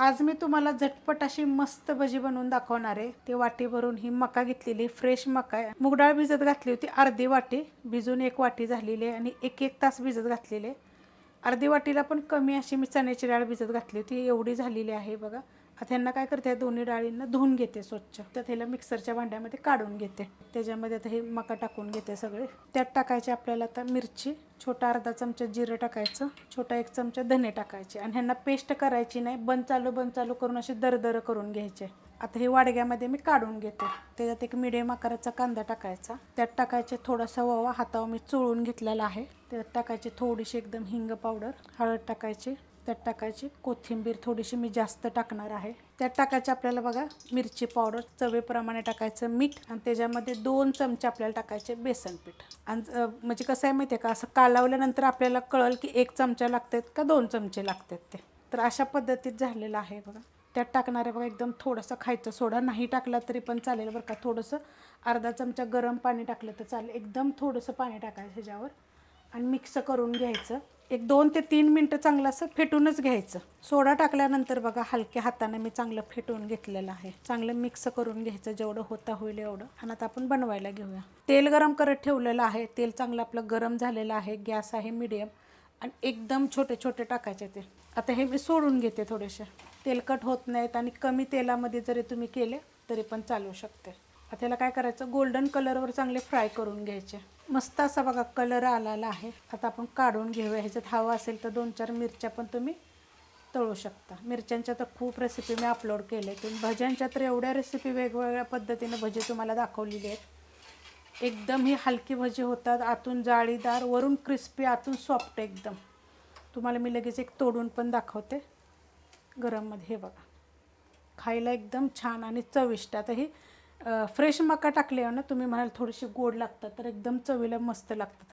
आज मी तुम्हाला झटपट अशी मस्त भजी बनवून दाखवणार आहे. ते वाटी भरून ही मका घेतलेली फ्रेश मका आहे. मूग डाळ भिजत घातली होती अर्धी वाटी. भिजून एक वाटी झालेली आहे आणि एक एक तास भिजत घातलेले अर्धी वाटीला पण कमी अशी मी चण्याची डाळ भिजत घातली होती एवढी झालेली आहे बघा. आता ह्यांना काय करते दोन्ही डाळींना धुवून घेते स्वच्छ. तर ह्याला मिक्सरच्या भांड्यामध्ये काढून घेते. त्याच्यामध्ये आता हे मका टाकून घेते सगळे. त्यात टाकायचे आपल्याला आता मिरची छोटा अर्धा चमचा जिरं टाकायचं छोटा एक चमचा धने टाकायचे. आणि ह्यांना पेस्ट करायची नाही बंद चालू बंद चालू करून असे दरदर करून घ्यायचे. आता हे वाडग्यामध्ये मी काढून घेते. त्याच्यात एक मिडियम आकाराचा कांदा टाकायचा. त्यात टाकायचे थोडासा ववा हातावर मी चोळून घेतलेला आहे. त्यात टाकायची थोडीशी एकदम हिंग पावडर हळद टाकायची. त्यात टाकायची कोथिंबीर थोडीशी मी जास्त टाकणार आहे. त्यात टाकायची आपल्याला बघा मिरची पावडर चवेप्रमाणे टाकायचं मीठ आणि त्याच्यामध्ये दोन चमचे आपल्याला टाकायचे बेसन पीठ. आणि म्हणजे कसं आहे माहिती आहे का? असं कालावल्यानंतर आपल्याला कळल की एक चमचा लागतात का दोन चमचे लागतात ते. तर अशा पद्धतीत झालेलं आहे बघा. त्यात टाकणारे बघा एकदम थोडंसं खायचं सोडा. नाही टाकला तरी पण चालेल बरं का. थोडंसं अर्धा चमचा गरम पाणी टाकलं तर चालेल. एकदम थोडंसं पाणी टाकायचं ह्याच्यावर आणि मिक्स करून घ्यायचं. एक दोन ते तीन मिनटं चांगलं असं फेटूनच घ्यायचं. सोडा टाकल्यानंतर बघा हलक्या हाताने मी चांगलं फेटून घेतलेलं आहे. चांगलं मिक्स करून घ्यायचं जेवढं होता होईल एवढं. आणि आता आपण बनवायला घेऊया. तेल गरम करत ठेवलेलं आहे. तेल चांगलं आपलं गरम झालेलं आहे. गॅस आहे मिडियम. आणि एकदम छोटे छोटे टाकायचे ते आता हे मी सोडून घेते थोडेसे. तेलकट होत नाहीत आणि कमी तेलामध्ये जरी तुम्ही केले तरी पण चालू शकते. आता त्याला काय करायचं? गोल्डन कलरवर चांगले फ्राय करून घ्यायचे. मस्त असा बघा कलर आलेला आहे. आता आपण काढून घेऊया. ह्याच्यात हवा असेल तर दोन चार मिरच्या पण तुम्ही तळू शकता. मिरच्यांच्या तर खूप रेसिपी मी अपलोड केले तुम्ही भज्यांच्या तर एवढ्या रेसिपी वेगवेगळ्या पद्धतीने भजी तुम्हाला दाखवलेली आहेत. एकदम ही हलकी भजी होतात. आतून जाळीदार वरून क्रिस्पी आतून सॉफ्ट एकदम. तुम्हाला मी लगेच एक तोडून पण दाखवते. गरममध्ये हे बघा. खायला एकदम छान आणि चविष्ट. आता ही फ्रेश मका टाकल्यावर ना तुम्ही म्हणाल थोडीशी गोड लागतात तर एकदम चवीला मस्त लागतात.